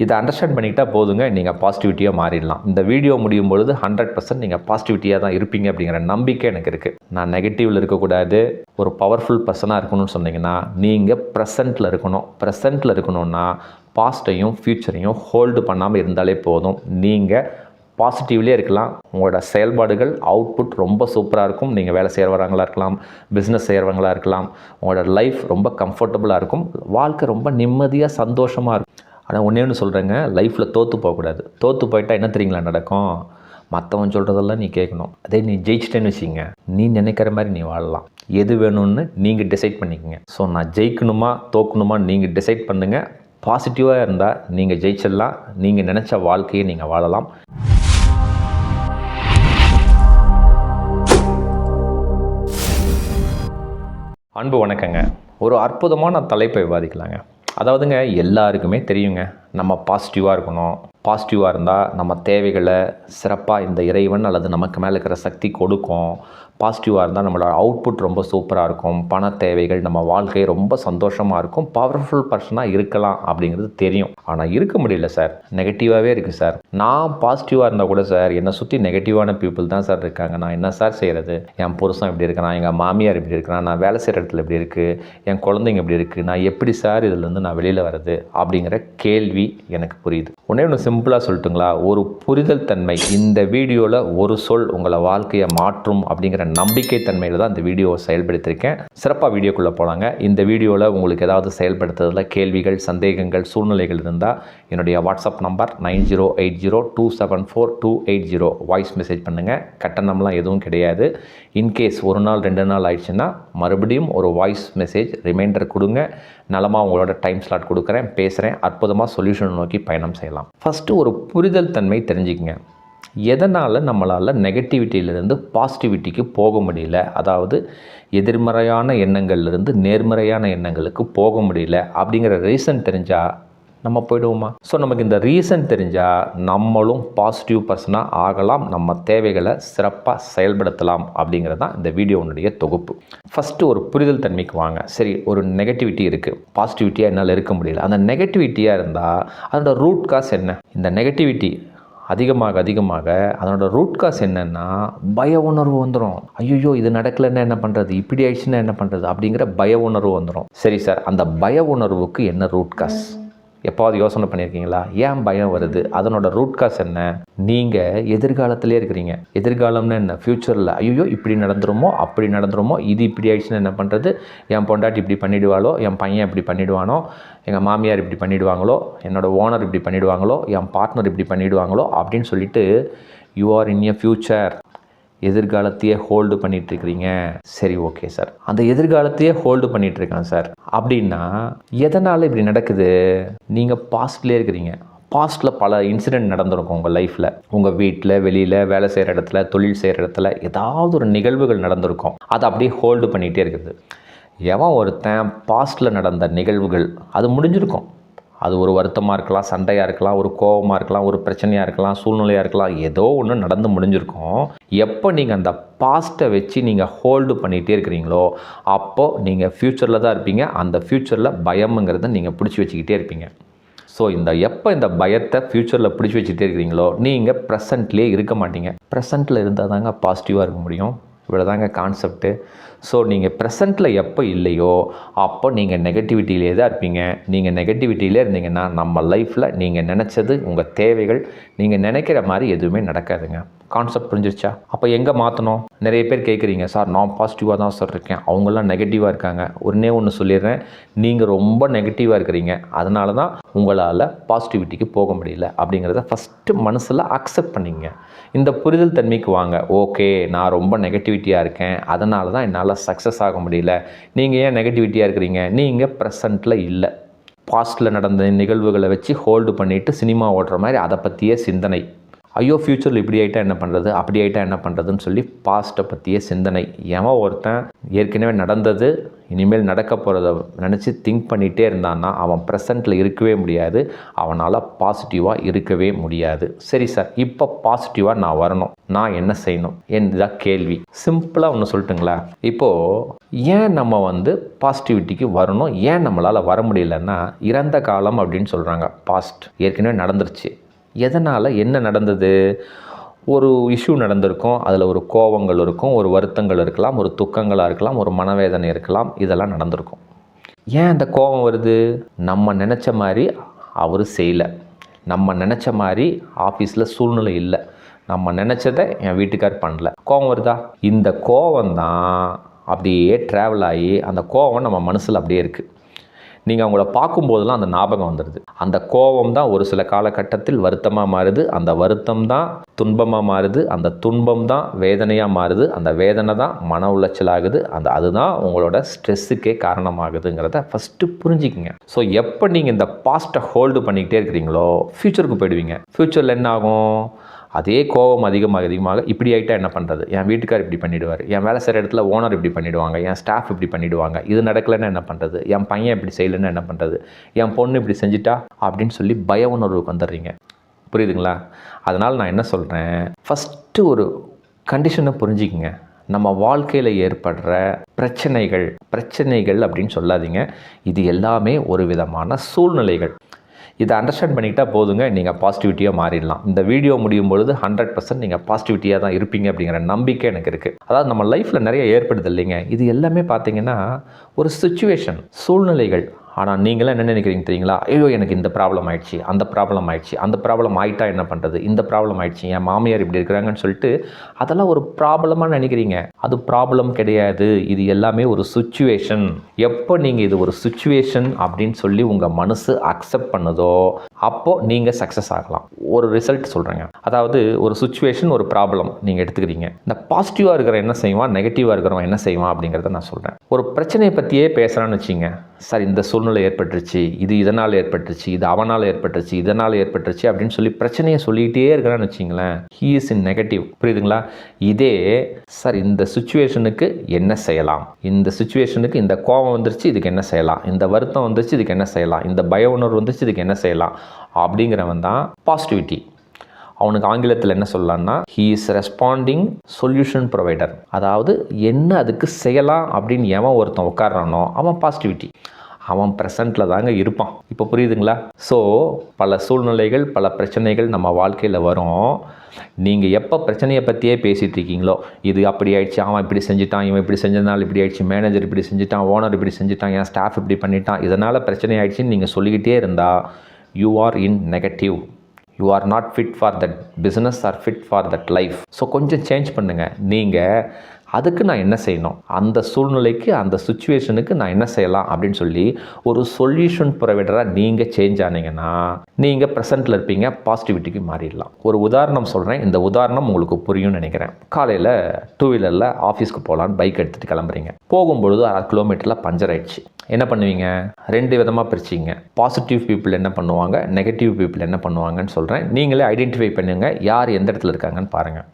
இதை அண்டர்ஸ்டாண்ட் பண்ணிக்கிட்டால் போதுங்க நீங்கள் பாசிட்டிவிட்டியாக மாறிடலாம். இந்த வீடியோ முடியும் பொழுது ஹண்ட்ரட் பர்சன்ட் நீங்கள் பாசிட்டிவிட்டியாக தான் இருப்பீங்க அப்படிங்கிற நம்பிக்கை எனக்கு இருக்குது நான் நெகட்டிவில் இருக்கக்கூடாது. ஒரு பவர்ஃபுல் பர்சனாக இருக்கணும்னு சொன்னீங்கன்னா நீங்கள் ப்ரெசண்ட்டில் இருக்கணும். ப்ரெசண்ட்டில் இருக்கணும்னா பாஸ்ட்டையும் ஃப்யூச்சரையும் ஹோல்டு பண்ணாமல் இருந்தாலே போதும். நீங்கள் பாசிட்டிவ்லேயே இருக்கலாம். உங்களோட செயல்பாடுகள் அவுட்புட் ரொம்ப சூப்பராக இருக்கும். நீங்கள் வேலை செய்கிறவங்களாக இருக்கலாம் பிஸ்னஸ் செய்கிறவங்களா இருக்கலாம். உங்களோட லைஃப் ரொம்ப கம்ஃபர்டபுளாக இருக்கும். வாழ்க்கை ரொம்ப நிம்மதியாக சந்தோஷமாக இருக்கும். ஆனால் ஒன்றே ஒன்று சொல்கிறேங்க லைஃப்பில் தோற்று போகக்கூடாது. தோற்று போயிட்டா என்ன தெரியுங்களா நடக்கும்? மற்றவன் சொல்கிறதெல்லாம் நீ கேட்கணும். அதே நீ ஜெயிச்சிட்டேன்னு வச்சுங்க நீ நினைக்கிற மாதிரி நீ வாழலாம். எது வேணும்னு நீங்கள் டிசைட் பண்ணிக்கங்க. ஸோ நான் ஜெயிக்கணுமா தோக்கணுமா நீங்கள் டிசைட் பண்ணுங்கள் பாசிட்டிவாக இருந்தால் நீங்கள் ஜெயிச்சிடலாம். நீங்கள் நினச்ச வாழ்க்கையை நீங்கள் வாழலாம். அன்பு வணக்கங்க. ஒரு அற்புதமான தலைப்பை விவாதிக்கலாங்க. அதாவதுங்க எல்லாருக்குமே தெரியுங்க. நம்ம பாசிட்டிவாக இருக்கணும். பாசிட்டிவாக இருந்தால் நம்ம தேவைகளை சிறப்பாக இந்த இறைவன் அல்லது நமக்கு மேலே இருக்கிற சக்தி கொடுக்கும். பாசிட்டிவாக இருந்தால் நம்மளோட அவுட்புட் ரொம்ப சூப்பராக இருக்கும். பண தேவைகள் நம்ம வாழ்க்கை ரொம்ப சந்தோஷமாக இருக்கும். பவர்ஃபுல் பர்சனாக இருக்கலாம் அப்படிங்கிறது தெரியும். ஆனால் இருக்க முடியல சார் நெகட்டிவாகவே இருக்குது சார் நான் பாசிட்டிவாக இருந்தால் கூட சார் என்னை சுற்றி நெகட்டிவான பீப்புள் தான் சார் இருக்காங்க. நான் என்ன சார் செய்கிறது என் புருஷன் இப்படி இருக்கிறான். எங்கள் மாமியார் இப்படி இருக்கிறான். நான் வேலை செய்கிற இடத்துல இப்படி இருக்குது என் குழந்தைங்க இப்படி இருக்குது நான் எப்படி சார் இதுலேருந்து நான் வெளியில் வர்றது? அப்படிங்கிற கேள்வி எனக்கு புரியுது. உடனே ஒன்று சிம்பிளாக சொல்லட்டுங்களா? ஒரு புரிதல் தன்மை. இந்த வீடியோவில் ஒரு சொல் உங்களை வாழ்க்கையை மாற்றும் அப்படிங்கிற நம்பிக்கை தன்மையில் தான் இந்த வீடியோவை செயல்படுத்தியிருக்கேன் சிறப்பாக வீடியோக்குள்ளே போனாங்க இந்த வீடியோவில் உங்களுக்கு ஏதாவது செயல்படுத்துறதுல கேள்விகள் சந்தேகங்கள் சூழ்நிலைகள் இருந்தால் என்னுடைய WhatsApp number nine zero eight zero two seven four two eight zero. Voice message பண்ணுங்கள் கட்டணம்லாம் எதுவும் கிடையாது. இன்கேஸ் ஒரு நாள் ரெண்டு நாள் ஆயிடுச்சுன்னா மறுபடியும் ஒரு வாய்ஸ் மெசேஜ் ரிமைண்டர் கொடுங்க. நலமாக உங்களோட டைம் ஸ்லாட் கொடுக்குறேன் பேசுகிறேன் அற்புதமாக சொல்யூஷன் நோக்கி பயணம் செய்யலாம். ஃபஸ்ட்டு ஒரு புரிதல் தன்மை தெரிஞ்சுக்கங்க. எதனால் நம்மளால் நெகட்டிவிட்டியிலிருந்து பாசிட்டிவிட்டிக்கு போக முடியல? அதாவது எதிர்மறையான எண்ணங்கள்லேருந்து நேர்மறையான எண்ணங்களுக்கு போக முடியல? அப்படிங்கிற ரீசன் தெரிஞ்சால் நம்ம போயிடுவோமா? ஸோ நமக்கு இந்த ரீசன் தெரிஞ்சால் நம்மளும் பாசிட்டிவ் பர்சனாக ஆகலாம். நம்ம தேவைகளை சிறப்பாக செயல்படுத்தலாம் அப்படிங்கிறது தான் இந்த வீடியோனுடைய தொகுப்பு. ஃபஸ்ட்டு ஒரு புரிதல் தன்மைக்கு வாங்க. சரி ஒரு நெகட்டிவிட்டி இருக்குது பாசிட்டிவிட்டியாக என்னால் இருக்க முடியல. அந்த நெகட்டிவிட்டியாக இருந்தால் அதோட ரூட் காஸ் என்ன? இந்த நெகட்டிவிட்டி அதிகமாக அதிகமாக அதனோட ரூட் காஸ் என்னென்னா பய உணர்வு வந்துடும் ஐயோ இது நடக்கலைன்னா என்ன பண்ணுறது இப்படி ஆயிடுச்சுன்னா என்ன பண்ணுறது அப்படிங்கிற பய உணர்வு வந்துடும் சரி சார் அந்த பய உணர்வுக்கு என்ன ரூட் காஸ் எப்போவாது யோசனை பண்ணியிருக்கீங்களா? ஏன் பயம் வருது? அதனோட ரூட் காஸ் என்ன? நீங்கள் எதிர்காலத்திலே இருக்கிறீங்க. எதிர்காலம்னு என்ன? ஃப்யூச்சரில் ஐயோ இப்படி நடந்துருமோ? அப்படி நடந்துருமோ? இது இப்படி ஆயிடுச்சுன்னு என்ன பண்ணுறது என் பொண்டாட்டி இப்படி பண்ணிடுவாளோ? என் பையன் இப்படி பண்ணிடுவானோ? எங்கள் மாமியார் இப்படி பண்ணிடுவாங்களோ? என்னோடய ஓனர் இப்படி பண்ணிடுவாங்களோ? என் பார்ட்னர் இப்படி பண்ணிடுவாங்களோ? அப்படின்னு சொல்லிட்டு you are in a future எதிர்காலத்தையே hold பண்ணிட்டு இருக்கிறீங்க சரி ஓகே சார் அந்த எதிர்காலத்தையே ஹோல்டு பண்ணிட்டு இருக்கேன் சார் அப்படின்னா எதனால் இப்படி நடக்குது? நீங்கள் பாஸ்ட்லேயே இருக்கிறீங்க. பாஸ்ட்டில் பல இன்சிடெண்ட் நடந்திருக்கும் உங்கள் லைஃப்பில் உங்கள் வீட்டில் வெளியில் வேலை செய்கிற இடத்துல தொழில் செய்கிற இடத்துல ஏதாவது ஒரு நிகழ்வுகள் நடந்திருக்கும். அதை அப்படியே ஹோல்டு பண்ணிகிட்டே இருக்குது. எவன் ஒருத்தன் பாஸ்ட்டில் நடந்த நிகழ்வுகள் அது முடிஞ்சிருக்கும். அது ஒரு வருத்தமாக இருக்கலாம் சண்டையாக இருக்கலாம் ஒரு கோபமாக இருக்கலாம் ஒரு பிரச்சனையாக இருக்கலாம் சூழ்நிலையாக இருக்கலாம் ஏதோ ஒன்று நடந்து முடிஞ்சிருக்கும். எப்போ நீங்கள் அந்த பாஸ்ட்டை வச்சு நீங்கள் ஹோல்டு பண்ணிகிட்டே இருக்கிறீங்களோ அப்போது நீங்கள் ஃப்யூச்சரில் தான் இருப்பீங்க. அந்த ஃப்யூச்சரில் பயம்ங்கிறத நீங்கள் பிடிச்சி வச்சுக்கிட்டே இருப்பீங்க. ஸோ இந்த எப்போ இந்த பயத்தை ஃப்யூச்சரில் பிடிச்சி வச்சுக்கிட்டே இருக்கிறீங்களோ நீங்கள் ப்ரெசண்ட்லேயே இருக்க மாட்டீங்க. ப்ரெசண்ட்டில் இருந்தால் தாங்க பாசிட்டிவாக இருக்க முடியும். இவ்வளோதாங்க கான்செப்ட்டு ஸோ நீங்கள் ப்ரெசண்ட்டில் எப்போ இல்லையோ அப்போ நீங்கள் நெகட்டிவிட்டியிலே தான் இருப்பீங்க. நீங்கள் நெகட்டிவிட்டியிலே இருந்தீங்கன்னா நம்ம லைஃப்பில் நீங்கள் நினச்சது உங்கள் தேவைகள் நீங்கள் நினைக்கிற மாதிரி எதுவுமே நடக்காதுங்க. கான்செப்ட் புரிஞ்சிருச்சா? அப்போ எங்கே மாற்றணும் நிறைய பேர் கேட்குறீங்க சார் நான் பாசிட்டிவாக தான் சார் இருக்கேன். அவங்கெல்லாம் நெகட்டிவாக இருக்காங்க. ஒன்றே ஒன்று சொல்லிடுறேன். நீங்கள் ரொம்ப நெகட்டிவாக இருக்கிறீங்க. அதனால தான் உங்களால் பாசிட்டிவிட்டிக்கு போக முடியல. அப்படிங்கிறத ஃபஸ்ட்டு மனசில் அக்செப்ட் பண்ணிங்க. இந்த புரிதல் தன்மைக்கு வாங்க. ஓகே நான் ரொம்ப நெகட்டிவிட்டியாக இருக்கேன். அதனால தான் என்னால் சக்ஸஸ் ஆக முடியல. நீங்கள் ஏன் நெகட்டிவிட்டியாக இருக்கிறீங்க? நீங்கள் ப்ரெசண்ட்டில் இல்லை. பாஸ்ட்டில் நடந்த நிகழ்வுகளை வச்சு ஹோல்டு பண்ணிவிட்டு சினிமா ஓடுற மாதிரி அதை பற்றியே சிந்தனை. ஐயோ ஃப்யூச்சரில் இப்படி ஆகிட்டா என்ன பண்ணுறது அப்படி ஆகிட்டா என்ன பண்ணுறதுன்னு சொல்லி பாஸ்ட்டை பற்றிய சிந்தனை. எவன் ஒருத்தன் ஏற்கனவே நடந்தது இனிமேல் நடக்க போகிறத நினச்சி திங்க் பண்ணிகிட்டே இருந்தான்னா அவன் ப்ரெசண்ட்டில் இருக்கவே முடியாது. அவனால் பாசிட்டிவாக இருக்கவே முடியாது. சரி சார் இப்போ பாசிட்டிவாக நான் வரணும். நான் என்ன செய்யணும்? என்னதான் கேள்வி. சிம்பிளாக ஒன்று சொல்லட்டுங்களா? இப்போது ஏன் நம்ம வந்து பாசிட்டிவிட்டிக்கு வரணும்? ஏன் நம்மளால் வர முடியலன்னா இறந்த காலம் அப்படின்னு சொல்கிறாங்க பாஸ்ட் ஏற்கனவே நடந்துருச்சு. எதனால் என்ன நடந்தது? ஒரு இஷ்யூ நடந்திருக்கும். அதில் ஒரு கோபங்கள் இருக்கும் ஒரு வருத்தங்கள் இருக்கலாம் ஒரு துக்கங்களாக இருக்கலாம் ஒரு மனவேதனை இருக்கலாம். இதெல்லாம் நடந்திருக்கும். ஏன் அந்த கோபம் வருது? நம்ம நினச்ச மாதிரி அவர் செய்யலை. நம்ம நினச்ச மாதிரி ஆஃபீஸில் சூழ்நிலை இல்லை. நம்ம நினச்சதை என் வீட்டுக்கார் பண்ணல. கோபம் வருதா? இந்த கோபம் தான் அப்படியே ட்ராவல் ஆகி அந்த கோபம் நம்ம மனசில் அப்படியே இருக்குது நீங்கள் அவங்கள பார்க்கும்போதெல்லாம் அந்த ஞாபகம் வந்துடுது அந்த கோபம் தான் ஒரு சில காலகட்டத்தில் வருத்தமாக மாறுது. அந்த வருத்தம் தான் துன்பமாக மாறுது. அந்த துன்பம் தான் வேதனையாக மாறுது. அந்த வேதனை தான் மன உளைச்சல் ஆகுது. அந்த அதுதான் உங்களோட ஸ்ட்ரெஸ்ஸுக்கே காரணமாகுதுங்கிறத ஃபஸ்ட்டு புரிஞ்சுக்கிங்க. ஸோ எப்போ நீங்கள் இந்த பாஸ்ட்டை ஹோல்டு பண்ணிக்கிட்டே இருக்கிறீங்களோ ஃப்யூச்சருக்கு போயிடுவீங்க. ஃப்யூச்சரில் என்ன ஆகும்? அதே கோபம் அதிகமாக அதிகமாக இப்படி ஆகிட்டா என்ன பண்ணுறது என் வீட்டுக்கார் இப்படி பண்ணிவிடுவார் என் வேலை செய்கிற இடத்துல ஓனர் இப்படி பண்ணிவிடுவாங்க என் ஸ்டாஃப் இப்படி பண்ணிவிடுவாங்க இது நடக்கலைன்னா என்ன பண்ணுறது என் பையன் இப்படி செய்யலைன்னா என்ன பண்ணுறது என் பொண்ணு இப்படி செஞ்சுட்டா? அப்படின்னு சொல்லி பய உணர்வுக்கு வந்துடுறீங்க. புரியுதுங்களா? அதனால் நான் என்ன சொல்கிறேன் ஃபஸ்ட்டு ஒரு கண்டிஷனை புரிஞ்சுக்கிங்க. நம்ம வாழ்க்கையில் ஏற்படுற பிரச்சனைகள் பிரச்சனைகள் அப்படின்னு சொல்லாதீங்க. இது எல்லாமே ஒரு விதமான சூழ்நிலைகள். இதை அண்டர்ஸ்டாண்ட் பண்ணிக்கிட்டால் போதுங்க நீங்கள் பாசிட்டிவிட்டியாக மாறிடலாம். இந்த வீடியோ முடியும் பொழுது ஹண்ட்ரட் பர்சன்ட் நீங்கள் பாசிட்டிவிட்டியாக தான் இருப்பீங்க அப்படிங்கிற நம்பிக்கை எனக்கு இருக்குது அதாவது நம்ம லைஃப்பில் நிறைய ஏற்படுது இல்லைங்க. இது எல்லாமே பார்த்தீங்கன்னா ஒரு சுச்சுவேஷன் சூழ்நிலைகள் ஆனால் நீங்களாம் என்ன நினைக்கிறீங்க தெரியுங்களா? ஐயோ எனக்கு இந்த ப்ராப்ளம் ஆயிடுச்சு அந்த ப்ராப்ளம் ஆயிடுச்சு அந்த ப்ராப்ளம் ஆயிட்டா என்ன பண்ணுறது இந்த ப்ராப்ளம் ஆயிடுச்சு என் மாமியார் இப்படி இருக்கிறாங்கன்னு சொல்லிட்டு அதெல்லாம் ஒரு ப்ராப்ளமாக நினைக்கிறீங்க. அது ப்ராப்ளம் கிடையாது. இது எல்லாமே ஒரு சுச்சுவேஷன் எப்போ நீங்கள் இது ஒரு சுச்சுவேஷன் அப்படின்னு சொல்லி உங்கள் மனசு அக்செப்ட் பண்ணுதோ அப்போது நீங்கள் சக்ஸஸ் ஆகலாம். ஒரு ரிசல்ட் சொல்கிறேங்க அதாவது ஒரு சுச்சுவேஷன் ஒரு ப்ராப்ளம் நீங்கள் எடுத்துக்கிறீங்க. இந்த பாசிட்டிவாக இருக்கிற என்ன செய்வான்? நெகட்டிவாக இருக்கிறவன் என்ன செய்வான்? அப்படிங்கிறத நான் சொல்கிறேன் ஒரு பிரச்சனையை பற்றியே பேசுகிறான்னு வச்சுங்க. சார் இந்த சூழ்நிலை ஏற்பட்டுருச்சு. இது இதனால் ஏற்பட்டுருச்சு. இது அவனால் ஏற்பட்டுருச்சு. இதனால் ஏற்பட்டுருச்சு அப்படின்னு சொல்லி பிரச்சனையை சொல்லிக்கிட்டே இருக்கிறான்னு வச்சிங்களேன். ஹீ இஸ் இன் நெகட்டிவ் புரியுதுங்களா? இதே சார் இந்த சுச்சுவேஷனுக்கு என்ன செய்யலாம்? இந்த சுச்சுவேஷனுக்கு இந்த கோபம் வந்துருச்சு இதுக்கு என்ன செய்யலாம்? இந்த வருத்தம் வந்துருச்சு இதுக்கு என்ன செய்யலாம்? இந்த பய உணர்வு வந்துருச்சு இதுக்கு என்ன செய்யலாம்? அப்படிங்கிறவன் தான் பாசிட்டிவிட்டி அவனுக்கு ஆங்கிலத்தில் என்ன சொல்லலான்னா he is responding solution provider அதாவது என்ன அதுக்கு செய்யலாம் அப்படின்னு எவன் ஒருத்தன் உட்காடுறானோ அவன் பாசிட்டிவிட்டி அவன் ப்ரெசண்ட்டில் தாங்க இருப்பான். இப்போ புரியுதுங்களா? ஸோ பல சூழ்நிலைகள் பல பிரச்சனைகள் நம்ம வாழ்க்கையில் வரும். நீங்கள் எப்போ பிரச்சனையை பற்றியே பேசிகிட்டு இருக்கீங்களோ இது அப்படி ஆயிடுச்சு அவன் இப்படி செஞ்சுட்டான் இவன் இப்படி செஞ்சதுனால இப்படி ஆயிடுச்சு மேனேஜர் இப்படி செஞ்சுட்டான் ஓனர் இப்படி செஞ்சுட்டான் என் ஸ்டாஃப் இப்படி பண்ணிட்டான் இதனால் பிரச்சனை ஆயிடுச்சுன்னு நீங்கள் சொல்லிக்கிட்டே இருந்தால் you are in negative you are not fit for that business are fit for that life so கொஞ்சம் சேஞ்ச் பண்ணுங்கள் நீங்கள் அதுக்கு நான் என்ன செய்யணும்? அந்த சூழ்நிலைக்கு அந்த சுச்சுவேஷனுக்கு நான் என்ன செய்யலாம் அப்படின்னு சொல்லி ஒரு சொல்யூஷன் ப்ரொவைடராக நீங்கள் சேஞ்ச் ஆனீங்கன்னா நீங்கள் ப்ரெசண்ட்டில் இருப்பீங்க பாசிட்டிவிட்டிக்கு மாறிடலாம். ஒரு உதாரணம் சொல்கிறேன் இந்த உதாரணம் உங்களுக்கு புரியும்னு நினைக்கிறேன். காலையில் டூ வீலரில் ஆஃபீஸ்க்கு போகலான்னு பைக் எடுத்துகிட்டு கிளம்புறீங்க. போகும்பொழுது அரை கிலோமீட்டரில் பஞ்சர் ஆயிடுச்சு. என்ன பண்ணுவீங்க? ரெண்டு விதமாக பிரிச்சிங்க. பாசிட்டிவ் பீப்புள் என்ன பண்ணுவாங்க? நெகட்டிவ் பீப்புள் என்ன பண்ணுவாங்கன்னு சொல்கிறேன் நீங்களே ஐடென்டிஃபை பண்ணுங்கள் யார் எந்த இடத்துல இருக்காங்கன்னு பாருங்கள்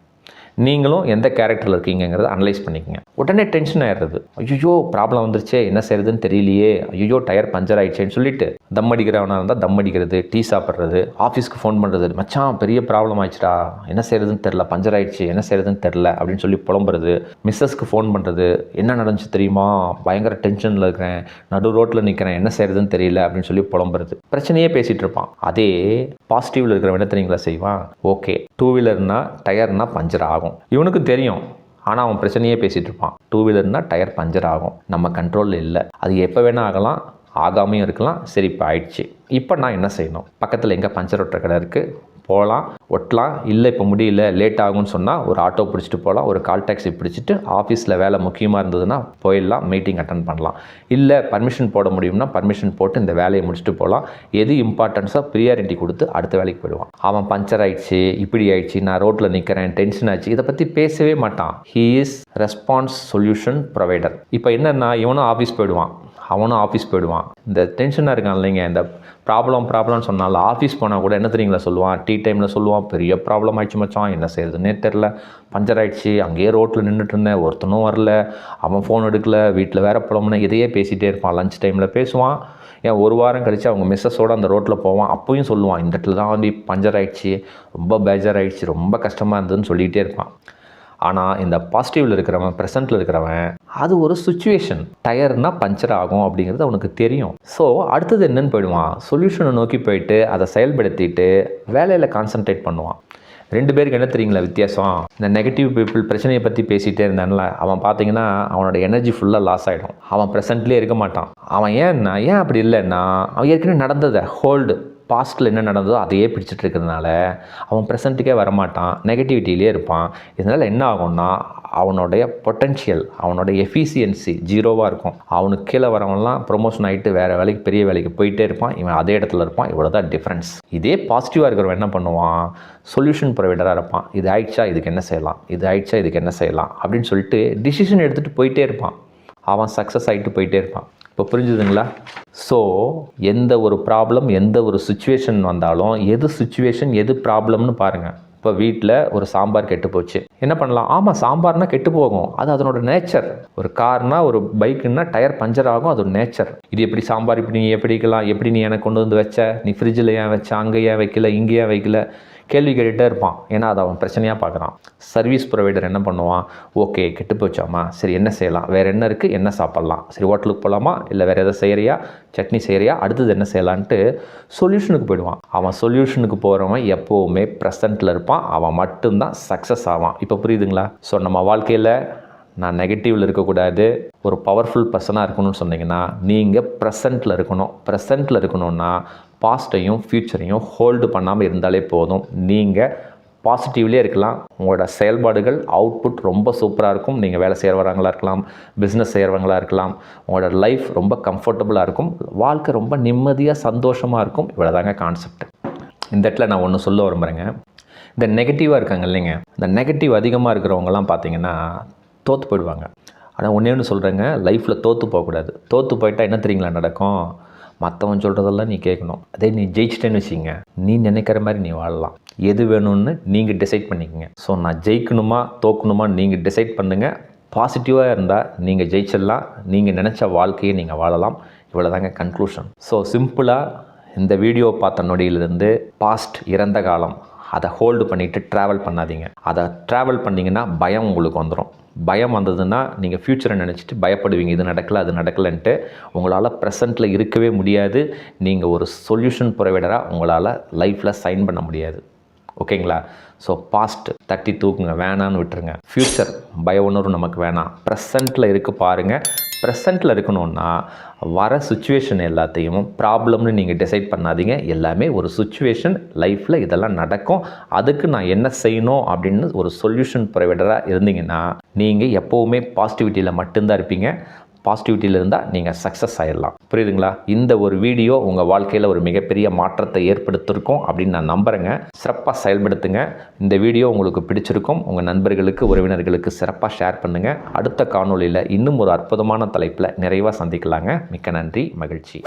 நீங்களும் எந்த கேரக்டரில் இருக்கீங்கிறத அனலைஸ் பண்ணிக்கங்க. உடனே டென்ஷன் ஆயிடுறது. ஐயோ ப்ராப்ளம் வந்துருச்சே என்ன செய்யறதுன்னு தெரியலையே. ஐயோ டயர் பஞ்சர் ஆயிடுச்சேன்னு சொல்லிட்டு தம் அடிக்கிறவனாக இருந்தால் தம் அடிக்கிறது டீ சாப்பிட்றது ஆஃபீஸ்க்கு ஃபோன் பண்ணுறது மச்சான் பெரிய ப்ராப்ளம் ஆயிடுச்சுடா. என்ன செய்யறதுன்னு தெரில பஞ்சர் ஆயிடுச்சு என்ன செய்யறதுன்னு தெரில அப்படின்னு சொல்லி புலம்புறது மிஸ்ஸஸ்க்கு ஃபோன் பண்ணுறது என்ன நடந்துச்சு தெரியுமா? பயங்கர டென்ஷனில் இருக்கிறேன் நடு ரோட்டில் நிற்கிறேன் என்ன செய்யறதுன்னு தெரியல அப்படின்னு சொல்லி புலம்புறது. பிரச்சனையே பேசிகிட்டு இருப்பான். அதே பாசிட்டிவில் இருக்கிற என்ன தெரியுங்களா செய்வான்? ஓகே டூ வீலர்னா டயர்னா பஞ்சர் ஆகும். இவனுக்கு தெரியும். ஆனால் அவன் பிரச்சனையே பேசிகிட்டு இருப்பான். டூ வீலர்னால் டயர் பஞ்சர் ஆகும். நம்ம கண்ட்ரோலில் இல்லை. அது எப்போ வேணால் ஆகலாம். ஆகாமையும் இருக்கலாம். சரி இப்போ ஆயிடுச்சு. இப்போ நான் என்ன செய்யணும்? பக்கத்தில் எங்கே பஞ்சர் ஒட்டுற கடை இருக்குது போகலாம் ஒட்டலாம். இல்லை இப்போ முடியல லேட் ஆகும்னு சொன்னால் ஒரு ஆட்டோ பிடிச்சிட்டு போகலாம் ஒரு கால் டாக்ஸி பிடிச்சிட்டு ஆஃபீஸில் வேலை முக்கியமாக இருந்ததுன்னா போயிடலாம் மீட்டிங் அட்டன் பண்ணலாம். இல்லை பர்மிஷன் போட முடியும்னா பர்மிஷன் போட்டு இந்த வேலையை முடிச்சுட்டு போகலாம். எது இம்பார்ட்டன்ஸாக ப்ரியாரிட்டி கொடுத்து அடுத்த வேலைக்கு போயிடுவான். அவன் பஞ்சர் ஆயிடுச்சு இப்படி ஆயிடுச்சு நான் ரோட்டில் நிற்கிறேன் டென்ஷன் ஆச்சு இதை பற்றி பேசவே மாட்டான். He is response solution provider இப்போ என்னென்னா இவனும் ஆஃபீஸ் போயிடுவான். அவனும் ஆஃபீஸ் போயிடுவான். இந்த டென்ஷனாக இருக்கான் இல்லைங்க இந்த ப்ராப்ளம் ப்ராப்ளம்னு சொன்னால் ஆஃபீஸ் போனால் கூட என்ன தெரியுங்களா சொல்லுவான்? டீ டைமில் சொல்லுவான் பெரிய ப்ராப்ளம் ஆயிடுச்சு மச்சான் என்ன செய்யறதுன்னே தெரில பஞ்சர் ஆகிடுச்சு அங்கேயே ரோட்டில் நின்றுட்டு இருந்தேன் ஒருத்தனும் வரல. அவன் ஃபோன் எடுக்கல வீட்டில் வேறு புலம்புன இதையே பேசிகிட்டே இருப்பான். லஞ்ச் டைமில் பேசுவான். ஏன் ஒரு வாரம் கழித்து அவங்க மிஸ்ஸஸோடு அந்த ரோட்டில் போவான். அப்பயும் சொல்லுவான் இந்த இடத்துல தான் வந்து பஞ்சர் ஆகிடுச்சு ரொம்ப பேஜர் ஆகிடுச்சு ரொம்ப கஷ்டமாக இருந்ததுன்னு சொல்லிகிட்டே இருப்பான். ஆனால் இந்த பாசிட்டிவில் இருக்கிறவன் ப்ரெசண்ட்டில் இருக்கிறவன் அது ஒரு சுச்சுவேஷன் டயர்னால் பஞ்சர் ஆகும் அப்படிங்கிறது அவனுக்கு தெரியும். ஸோ அடுத்தது என்னன்னு போயிடுவான். சொல்யூஷனை நோக்கி போயிட்டு அதை செயல்படுத்திட்டு வேலையில் கான்சென்ட்ரேட் பண்ணுவான். ரெண்டு பேருக்கு என்ன தெரியுங்களா வித்தியாசம்? இந்த நெகட்டிவ் பீப்புள் பிரச்சனையை பற்றி பேசிகிட்டே இருந்தான்ல அவன் பார்த்தீங்கன்னா அவனோட எனர்ஜி ஃபுல்லாக லாஸ் ஆகிடும் அவன் ப்ரெசென்ட்லேயே இருக்க மாட்டான். அவன் ஏன்னா ஏன் அப்படி இல்லைன்னா அவன் ஏற்கனவே நடந்ததை ஹோல்டு பாஸ்ட்டில் என்ன நடந்ததோ அதையே பிடிச்சிட்டு இருக்கிறதுனால அவன் ப்ரெசண்ட்டுக்கே வரமாட்டான் நெகட்டிவிட்டிலே இருப்பான். இதனால் என்ன ஆகும்னா அவனுடைய பொட்டென்ஷியல் அவனோட எஃபிசியன்சி ஜீரோவாக இருக்கும். அவனுக்கு கீழே வரவன்லாம் ப்ரொமோஷன் ஆகிட்டு வேறு வேலைக்கு பெரிய வேலைக்கு போயிட்டே இருப்பான். இவன் அதே இடத்துல இருப்பான். இவ்வளோ தான் டிஃப்ரென்ஸ் இதே பாசிட்டிவாக இருக்கிறவன் என்ன பண்ணுவான்? சொல்யூஷன் ப்ரொவைடராக இருப்பான். இது ஆயிடுச்சா? இதுக்கு என்ன செய்யலாம்? இது ஆயிடுச்சா? இதுக்கு என்ன செய்யலாம்? அப்படின்னு சொல்லிட்டு டிசிஷன் எடுத்துகிட்டு போயிட்டே இருப்பான். அவன் சக்ஸஸ் ஆகிட்டு போயிட்டே இருப்பான். இப்போ புரிஞ்சுதுங்களா? ஸோ எந்த ஒரு ப்ராப்ளம் எந்த ஒரு சுச்சுவேஷன் வந்தாலும் எது சுச்சுவேஷன் எது ப்ராப்ளம்னு பாருங்கள் இப்போ வீட்டில் ஒரு சாம்பார் கெட்டு போச்சு. என்ன பண்ணலாம்? ஆமாம் சாம்பார்னா கெட்டு போகும். அது அதனோட நேச்சர் ஒரு கார்னால் ஒரு பைக்குன்னா டயர் பஞ்சர் ஆகும். அது ஒரு நேச்சர் இது எப்படி சாம்பார் இப்படி நீ எப்படிக்கலாம் எப்படி நீ எனக்கு கொண்டு வந்து வச்ச? நீ ஃப்ரிட்ஜில் ஏன் வச்ச? அங்கே ஏன் வைக்கல? இங்கே ஏன் வைக்கல? கேள்வி கேட்டுகிட்டே இருப்பான். ஏன்னா அதை அவன் பிரச்சனையாக பார்க்குறான். சர்வீஸ் ப்ரொவைடர் என்ன பண்ணுவான்? ஓகே கெட்டு போச்சாமா? சரி என்ன செய்யலாம்? வேறு என்ன இருக்குது என்ன சாப்பிட்லாம்? சரி ஹோட்டலுக்கு போகலாமா இல்லை வேறு எதாவது செய்கிறியா சட்னி செய்கிறியா அடுத்தது என்ன செய்யலான்ட்டு சொல்யூஷனுக்கு போயிடுவான். அவன் சொல்யூஷனுக்கு போகிறவன் எப்போவுமே ப்ரெசண்ட்டில் இருப்பான். அவன் மட்டும்தான் சக்ஸஸ் ஆவான். இப்போ புரியுதுங்களா? ஸோ நம்ம வாழ்க்கையில் நான் நெகட்டிவில் இருக்கக்கூடாது ஒரு பவர்ஃபுல் பர்சனாக இருக்கணும்னு சொன்னீங்கன்னா நீங்கள் ப்ரெசண்ட்டில் இருக்கணும். ப்ரெசண்ட்டில் இருக்கணும்னா பாஸ்ட்டையும் ஃப்யூச்சரையும் ஹோல்டு பண்ணாமல் இருந்தாலே போதும். நீங்கள் பாசிட்டிவ்லேயே இருக்கலாம். உங்களோட செயல்பாடுகள் அவுட்புட் ரொம்ப சூப்பராக இருக்கும். நீங்கள் வேலை செய்கிறவங்களாக இருக்கலாம் பிஸ்னஸ் செய்கிறவங்களா இருக்கலாம். உங்களோட லைஃப் ரொம்ப கம்ஃபர்டபுளாக இருக்கும். வாழ்க்கை ரொம்ப நிம்மதியாக சந்தோஷமாக இருக்கும். இவ்வளோ தாங்க கான்செப்ட் இந்த இடத்துல நான் ஒன்று சொல்ல விரும்புகிறேங்க இந்த நெகட்டிவாக இருக்காங்க இல்லைங்க. இந்த நெகட்டிவ் அதிகமாக இருக்கிறவங்கலாம் பார்த்தீங்கன்னா தோற்று போயிடுவாங்க. ஆனால் ஒன்றே ஒன்று சொல்கிறேங்க லைஃப்பில் தோற்று போகக்கூடாது. தோற்று போயிட்டால் என்ன தெரியுங்களா நடக்கும்? மற்றவன் சொல்கிறதெல்லாம் நீ கேட்கணும். அதே நீ ஜெயிச்சிட்டேன்னு வச்சிங்க நீ நினைக்கிற மாதிரி நீ வாழலாம். எது வேணும்னு நீங்கள் டிசைட் பண்ணிக்கங்க. ஸோ நான் ஜெயிக்கணுமா தோக்கணுமா நீங்கள் டிசைட் பண்ணுங்கள் பாசிட்டிவாக இருந்தால் நீங்கள் ஜெயிச்சிடலாம். நீங்கள் நினச்ச வாழ்க்கையை நீங்கள் வாழலாம். இவ்வளோதாங்க கன்க்ளூஷன் ஸோ சிம்பிளாக இந்த வீடியோ பார்த்த நொடியிலிருந்து பாஸ்ட் இறந்த காலம் அதை ஹோல்டு பண்ணிவிட்டு ட்ராவல் பண்ணாதீங்க. அதை ட்ராவல் பண்ணிங்கன்னா பயம் உங்களுக்கு வந்துடும் பயம் வந்ததுன்னா நீங்கள் ஃப்யூச்சரை நினச்சிட்டு பயப்படுவீங்க. இது நடக்கல அது நடக்கலைன்ட்டு உங்களால் ப்ரெசண்ட்டில் இருக்கவே முடியாது. நீங்கள் ஒரு சொல்யூஷன் ப்ரொவைடராக உங்களால் லைஃப்பில் சைன் பண்ண முடியாது. ஓகேங்களா? ஸோ பாஸ்ட் தட்டி தூக்குங்க வேணான்னு விட்டுருங்க. ஃப்யூச்சர் பய உணர்வு நமக்கு வேணாம். ப்ரெசண்ட்டில் இருக்க பாருங்கள் ப்ரெசண்ட்டில் இருக்கணும்னா வர சுச்சுவேஷன் எல்லாத்தையும் ப்ராப்ளம்னு நீங்கள் டிசைட் பண்ணாதீங்க. எல்லாமே ஒரு சுச்சுவேஷன் லைஃப்பில் இதெல்லாம் நடக்கும். அதுக்கு நான் என்ன செய்யணும் அப்படின்னு ஒரு சொல்யூஷன் ப்ரொவைடராக இருந்தீங்கன்னா நீங்கள் எப்போவுமே பாசிட்டிவிட்டியில் மட்டும்தான் இருப்பீங்க. பாசிட்டிவிட்டியில் இருந்தால் நீங்கள் சக்ஸஸ் ஆயிடலாம் புரியுதுங்களா? இந்த ஒரு வீடியோ உங்கள் வாழ்க்கையில் ஒரு மிகப்பெரிய மாற்றத்தை ஏற்படுத்திருக்கும் அப்படின்னு நான் நம்புகிறேங்க சிறப்பாக செயல்படுத்துங்க. இந்த வீடியோ உங்களுக்கு பிடிச்சிருக்கும். உங்கள் நண்பர்களுக்கு உறவினர்களுக்கு சிறப்பாக ஷேர் பண்ணுங்கள் அடுத்த காணொளியில் இன்னும் ஒரு அற்புதமான தலைப்பில் நிறைவாக சந்திக்கலாங்க. மிக்க நன்றி. மகிழ்ச்சி.